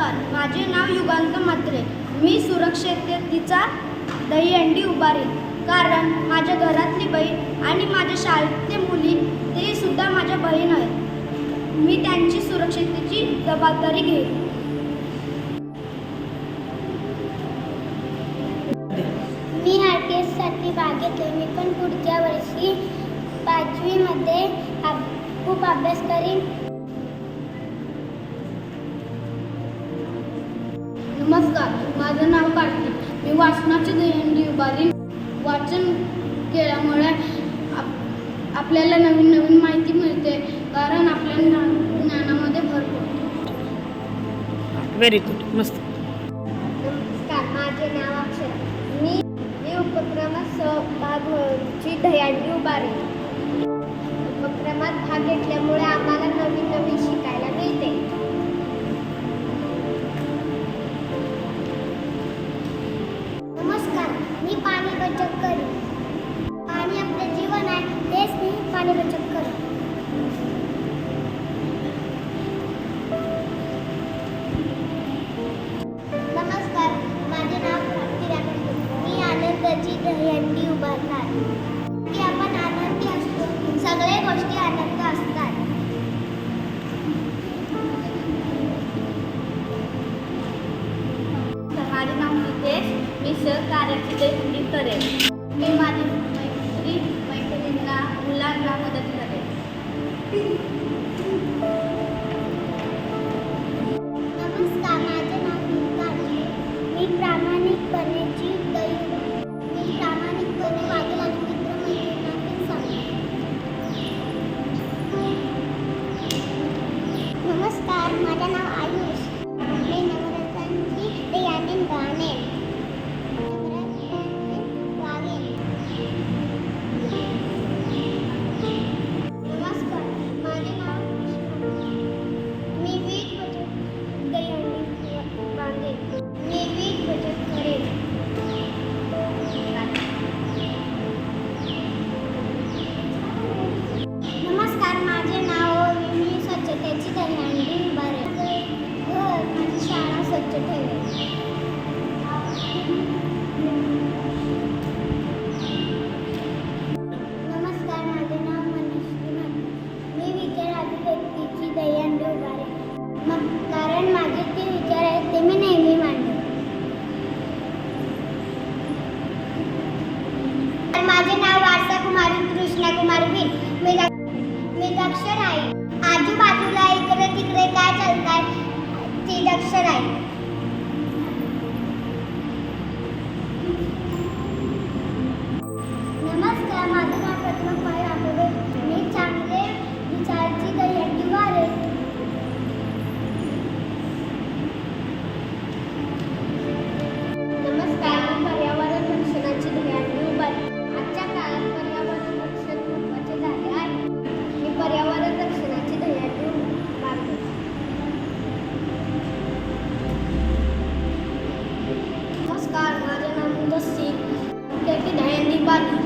नमस्कार माझे नाव युगांत मात्रे मी सुरक्षिततेचा दहीहंडी उभारी. कारण माझ्या घरातली बहीण आणि माझ्या शाळेतले मुली ते सुद्धा माझ्या बहीण आहेत. मी त्यांची सुरक्षिततेची जबाबदारी घेईन. मी आर टी एससाठी भाग घेतले मी पण पुढच्या वर्षी पाचवीमध्ये खूप अभ्यास करीन. नमस्कार माझं नाव कार्तिक. मी वाचनाची दहीहंडी उभारीन वाचन केल्यामुळे आप आपल्याला नवीन नवीन माहिती मिळते कारण आपल्या ज्ञान ज्ञानामध्ये भर पडतो. व्हेरी गुड मस्त. नमस्कार माझे नाव अक्षर मी मी उपक्रमात सहभाग व्हायची दहीहंडी उभारेन उपक्रमात भाग घेतल्यामुळे मी पाणी बचत करू. पाणी आपले जीवन आहे तेच मी पाणी बचत करू. नमस्कार माझे नाव प्राप्ती राठोड मी आनंदाची दहीहंडी उभारणार. की आपण आनंदी असतो सगळे गोष्टी आनंद असतात. माझे नाव नितेश मी सहकार्याची दहीहंडी करेन. मी माझी मैत्री मैत्रिणींना मुलांना मदत करेन. कारण Bani.